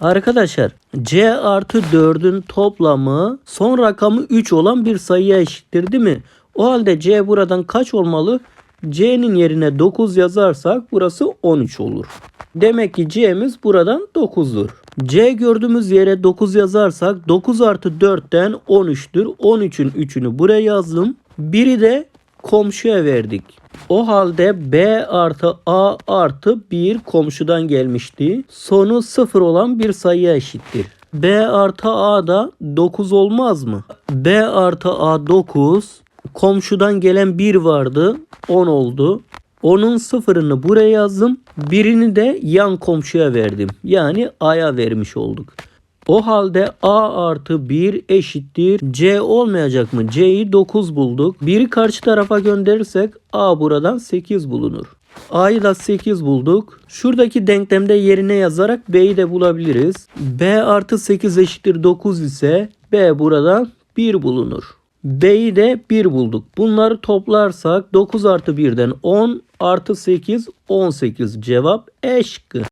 Arkadaşlar C artı 4'ün toplamı son rakamı 3 olan bir sayıya eşittir değil mi? O halde C buradan kaç olmalı? C'nin yerine 9 yazarsak burası 13 olur. Demek ki C'miz buradan 9'dur. C gördüğümüz yere 9 yazarsak 9 artı 4'ten 13'tür. 13'ün 3'ünü buraya yazdım. Biri de komşuya verdik. O halde B artı A artı 1 komşudan gelmişti. Sonu 0 olan bir sayıya eşittir. B artı A da 9 olmaz mı? B artı A 9. Komşudan gelen 1 vardı. 10 oldu. Onun sıfırını buraya yazdım. Birini de yan komşuya verdim. Yani A'ya vermiş olduk. O halde A artı 1 eşittir. C olmayacak mı? C'yi 9 bulduk. 1'i karşı tarafa gönderirsek A buradan 8 bulunur. A'yı da 8 bulduk. Şuradaki denklemde yerine yazarak B'yi de bulabiliriz. B artı 8 eşittir 9 ise B buradan 1 bulunur. B'yi de 1 bulduk. Bunları toplarsak 9 artı 1'den 10 artı 8 18 cevap E şıkkı.